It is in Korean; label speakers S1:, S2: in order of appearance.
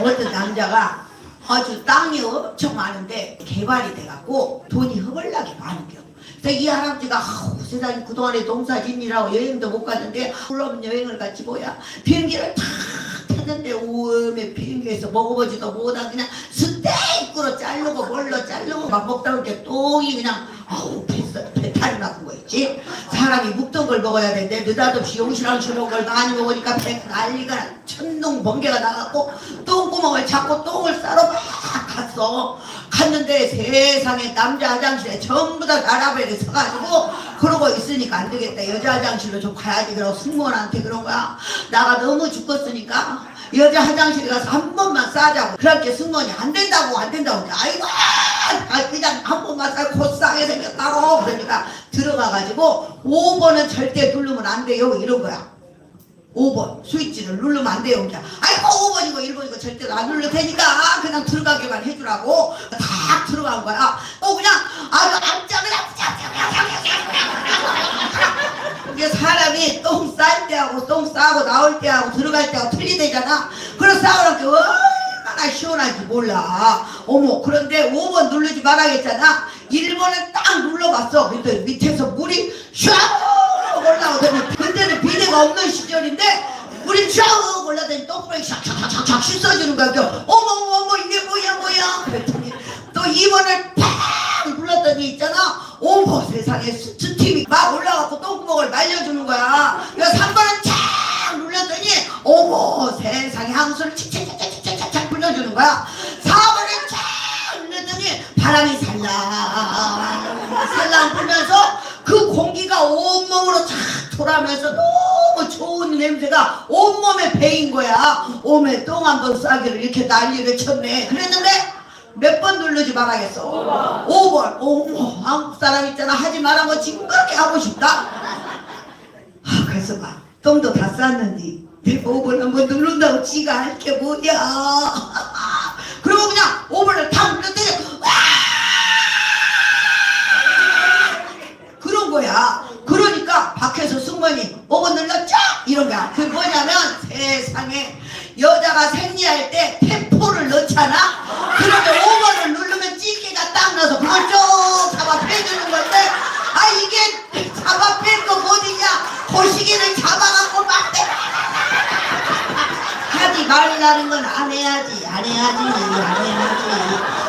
S1: 어떤 남자가 아주 땅이 엄청 많은데 개발이 돼갖고 돈이 허벌나게 많은겨. 그래서 이 할아버지가 아우, 세상에 그동안에 농사 짓느라고 여행도 못 갔는데 물론 여행을 같이 뭐야 비행기를 탁 탔는데 오메 비행기에서 먹어보지도 못하고 그냥 자르고 뭘로 자르고 막 먹다 보니까 똥이 그냥 아우 배, 배탈이 나는 거 있지? 사람이 묵던 걸 먹어야 되는데 느닷없이 용실랑실한 걸 많이 먹으니까 배 난리가 천둥 번개가 나갖고 똥구멍을 잡고 똥을 싸러 막 갔어. 갔는데 세상에 남자 화장실에 전부 다 나라벨이 서가지고 그러고 있으니까 안 되겠다. 여자 화장실로 좀 가야지. 그러고 승무원한테 그런 거야. 나가 너무 죽겠으니까 여자 화장실에 가서 한 번만 싸자고. 그렇게 승무원이 안 된다고 안 된다고 아이고 아, 그냥 한 번만 싸고 곧 싸게 생겼다고 그러니까 들어가가지고 5번은 절대 누르면 안 돼요. 이런 거야. 5번 스위치를 누르면 안 돼요. 그냥 아이고 5번이고 1번이고 절대 안 눌러 테니까 그냥 들어가게만 해주라고 다 들어간 거야. 어 그냥 아주 앉 사람이 똥쌀 때하고 똥 싸고 나올 때하고 들어갈 때하고 틀리대잖아. 그래서 싸우는 게 얼마나 시원한지 몰라. 어머 그런데 5번 누르지 말아야겠잖아. 1번은 딱 눌러봤어. 근데 밑에서 물이 슉 올라오더니 그때는 비대가 없는 시절인데 물이 슉 올라더니 똥구멍이 샥샥샥샥 씻어주는 거야. 어머 어머 어머 이게 뭐야 뭐야? 그랬더니 또 2번을 팍 눌렀더니 있잖아. 어머 세상에 스팀 거야. 그래서 3번은 착 눌렀더니 어머 세상에 향수를 착착착착착착 불려주는 거야. 4번은 착 눌렀더니 바람이 살랑 살랑 불면서 그 공기가 온몸으로 착 돌아면서 너무 좋은 냄새가 온몸에 배인 거야. 몸에 똥 한 번 싸기를 이렇게 난리를 쳤네. 그랬는데 몇번 누르지 말아야겠어. 5번. 5번 한국 사람 있잖아. 하지 말라고 지금 그렇게 하고 싶다. 아, 똥도 다 쌌는데 내 5번 한번 누른다고 지가 할 게 뭐야 그리고 그냥 5번을 탁 눌렀더니 그런 거야. 그러니까 밖에서 승무원이 5번 눌렀죠? 이런 거야. 그 뭐냐면 세상에 여자가 생리할 때 템포를 넣잖아? 그러면 5번을 누르면 찌개가 딱 나서 그걸 쭉 잡아 빼주는 건데 아 이게 잡아 뺄거 뭐지냐? 거시기를 잡 말이라는 건 안 해야지, 안 해야지, 안 해야지.